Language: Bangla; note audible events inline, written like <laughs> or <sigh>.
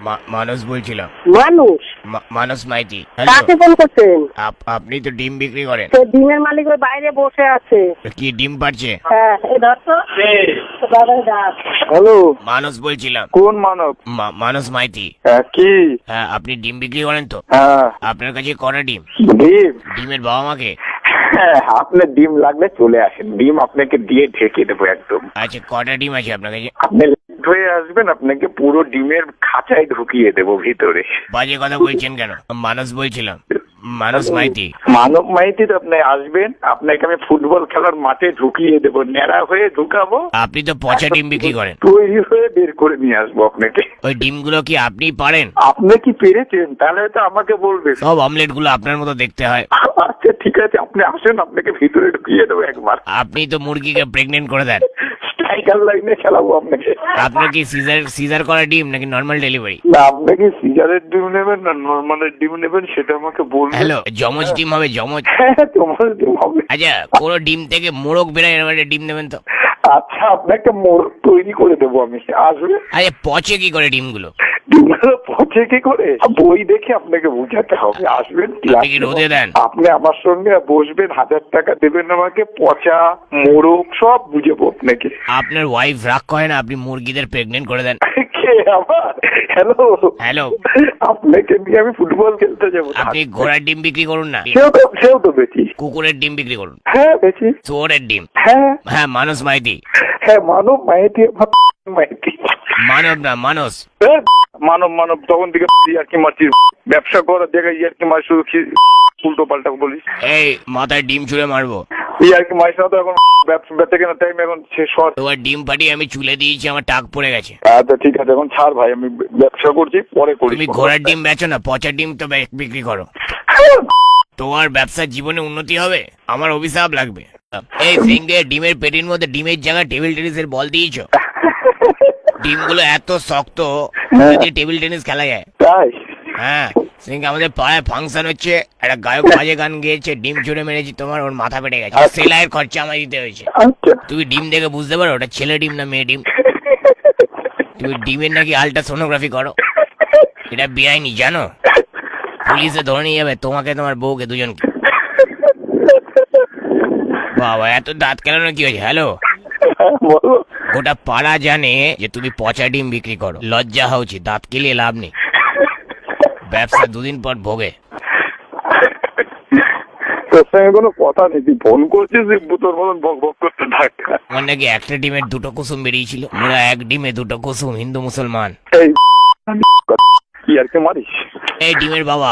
মা- মানস বলছিলাম। মানুষ? মা- মানস মাইতি কাকে ফোন করছেন? আপনি তো ডিম বিক্রি করেন। ডিমের মালিক ওই বাইরে বসে আছে। কি ডিম পাচ্ছে হ্যাঁ এই ধর তো। হ্যালো? মানস বলছিলাম। কোন মানব? মা- মানস মাইতি। হ্যাঁ, কি? হ্যাঁ আপনি ডিম বিক্রি করেন তো? হ্যাঁ। আপনার কাছে কটা ডিম? ডিম? ডিমের বাবা মাকে? হ্যাঁ, আপনার ডিম লাগলে চলে আসেন। ডিম আপনাকে দিয়ে ঢেকে দেবো একদম। আচ্ছা কটা ডিম আছে আপনার কাছে? আপনি late হয়ে আসবেন আপনাকে পুরো ডিমের খাঁচায় ঢুকিয়ে দেবো ভিতরে। বাজে কথা বলছেন কেন? মানস বলছিলাম। মানস মাইতি। মানব মাইতিতে আপনি আসবেন আপনাকে আমি ফুটবল খেলার মাঠে ঢুকিয়ে দেবো ন্যাড়া হয়ে ঢুকাবো। আপনি তো পচা ডিম বিক্রি করেন। তৈরি হয়ে বের করে নিয়ে আসব আপনাকে। ওই ডিমগুলো কি আপনি পারেন? আপনি কি পেরেছেন? তাহলে তো আমাকে বলবে সব অমলেটগুলো আপনার মতো দেখতে হয়। আচ্ছা ঠিক আছে আপনি আসেন আপনাকে ভিতরে ঢুকিয়ে দেবো একবার। আপনি তো মুরগিকে প্রেগনেন্ট করে দেন। স্ট্রাইকার লাইনে খেলাবো আপনাকে। আপনার কি সিজার সিজার করা ডিম নাকি নর্মাল ডেলিভারি না আপনি কি সিজারের ডিম নেবেন না নর্মালের ডিম নেবেন সেটা আমাকে বলুন হ্যালো জমজ ডিম হবে জমজ হ্যাঁ তোমার ডিম হবে। আচ্ছা কোনো ডিম থেকে মোরগ বেরায় এরকম একটা ডিম নেবেন তো? আচ্ছা আপনাকে মোরগ তৈরি করে দেবো আমি। আসবে? আরে পচে কি করে ডিমগুলো? পচে কি করে বই দেখে আপনাকে বোঝাতে হবে। আসবেন আপনি দেন? আপনি আমার সঙ্গে বসবেন হাজার টাকা দেবেন আমাকে পচা মোরগ সব বুঝাবো আপনাকে। আপনার ওয়াইফ রাগ করে না? আপনি মুরগিদের প্রেগনেন্ট করে দেন। কে আমার হ্যালো হ্যালো আপনাকে নিয়ে আমি ফুটবল খেলতে যাব। আপনি ঘোড়ার ডিম বিক্রি করুন না? সেও তো সেও তো কুকুরের ডিম বিক্রি করুন। হ্যাঁ বেশি চোরের ডিম। হ্যাঁ। হ্যাঁ মানস মাইতি। হ্যাঁ মানব মাইতি মানব না মানস। এ, মানব মানব তখন থেকে আর কি মারছিস ব্যবসা করার দেখে ইয়ার কি মার শুধু উল্টো পাল্টা বলিস। এই মাথায় ডিম ছুঁড়ে মারবো। ইয়ার কি মারিস না তো এখন ব্যবসা কেনার টাইম এখন শেষ হওয়ার তোমার ডিম ফাটিয়ে আমি চুলে দিয়েছি আমার টাক পড়ে গেছে। আচ্ছা ঠিক আছে এখন ছাড় ভাই আমি ব্যবসা করছি পরে করি তুমি ঘোড়ার ডিম বেচো না পচা ডিম তো বিক্রি করো। তোমার ব্যবসার জীবনে উন্নতি হবে আমার অভিশাপ লাগবে। এই সিংহে ডিমের পেটির মধ্যে ডিমের জায়গায় টেবিল টেনিসের বল দিয়েছ? <laughs> ডিমগুলো এত শক্ত টেবিল টেনিস খেলা যায়। তাই? হ্যাঁ আমাদের পাড়ায় ফাংশন হচ্ছে একটা গায়ক বাজে গান গেয়েছে ডিম ছুড়ে মেরেছি তোমার ওর মাথা পেটে গেছে। সেলাইয়ের খরচা আমায় দিতে হয়েছে। আচ্ছা। তুমি ডিম দেখে বুঝতে পারো ওটা ছেলে ডিম না মেয়ে ডিম। তুমি ডিমের নাকি আল্ট্রাসোনোগ্রাফি করো? এটা বেআইনি জানো? পুলিশে ধরে নিয়ে যাবে তোমাকে তোমার বউকে দুজনকে। বাবা এত দাঁত কেলানো কি হয়েছে? হ্যালো হ্যাঁ, বলো গোটা পাড়া জানে যে তুমি পচা ডিম বিক্রি করো। লজ্জা হওয়া উচিত দাঁত কেলিয়ে লাভ নেই। ব্যবসা দুদিন পর ভোগে। তোর সঙ্গে কোনো কথা নেই তুই ফোন করছিস তোর মতন বক বক করতে থাক। আমার নাকি একটা ডিমের দুটো কুসুম বেরিয়েছিল? মোরা এক ডিমে দুটো কুসুম হিন্দু মুসলমান। এই কি আর কি মারিস? এই ডিমের বাবা।